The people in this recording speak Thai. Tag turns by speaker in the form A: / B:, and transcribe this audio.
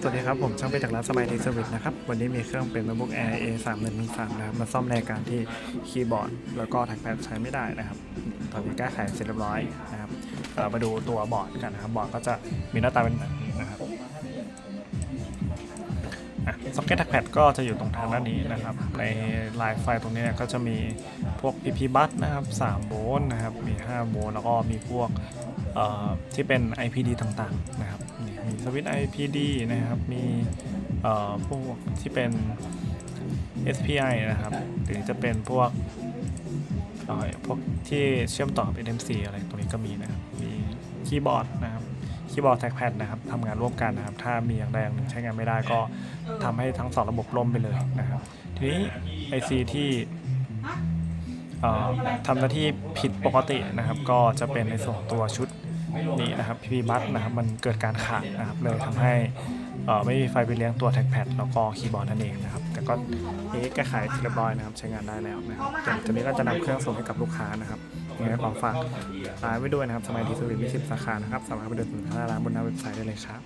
A: สวัสดีครับ ผมช่างเป็นจากร้านสมัยทีเซอร์วิสนะครับ วันนี้มีเครื่องเป็น MacBook Air A 3 1 1 3นะครับ มาซ่อมในการที่คีย์บอร์ด แล้วก็แท็กแพดใช้ไม่ได้นะครับ ตอนนี้แก้ไขเสร็จเรียบร้อยนะครับ เรามาดูตัวบอร์ดกันนะครับ บอร์ดก็จะมีหน้าตาเป็นแบบนี้นะครับซ็อกเก็ตแท็กแพดก็จะอยู่ตรงทางด้านนี้นะครับ ในลายไฟตรงนี้เนี่ยก็จะมีพวก PP บัสนะครับ3โวลต์นะครับ มี5โวลต์แล้วก็มีพวกเอ่อที่เป็น IPD ต่างๆนะครับ วิตช์ IPD นะครับ มีพวกที่เป็น SPI นะครับ หรือจะเป็นพวกพวกที่เชื่อมต่อเป็น NMC อะไรตรงนี้ก็มีนะครับ มีคีย์บอร์ดนะครับ คีย์บอร์ดแท็กแพดนะครับทำงานร่วมกันนะครับ ถ้ามีอย่างใดอย่างหนึ่งใช้งานไม่ได้ก็ทำให้ทั้งสองระบบล่มไปเลยนะครับ ทีนี้ IC ที่ทำหน้าที่ผิดปกตินะครับ ก็จะเป็นในส่วนตัวชุด นี่นะครับ PP บัสนะครับมันเกิดการขาดนะครับเลยทำให้ไม่มีไฟไปเลี้ยงตัวแท็กแพดแล้วก็คีย์บอร์ดนั่นเองนะครับแต่ก็เอ๊ะแก้ไขเรียบร้อยนะครับใช้งานได้แล้วนะครับแต่ตอนนี้ก็จะนำเครื่องส่งให้กับลูกค้านะครับยังไงขอฝากร้านไว้ด้วยนะครับสมัยดีสวิตมีสิบสาขานะครับสามารถไปเดินสินค้าร้านบนหน้าเว็บไซต์ได้เลยครับ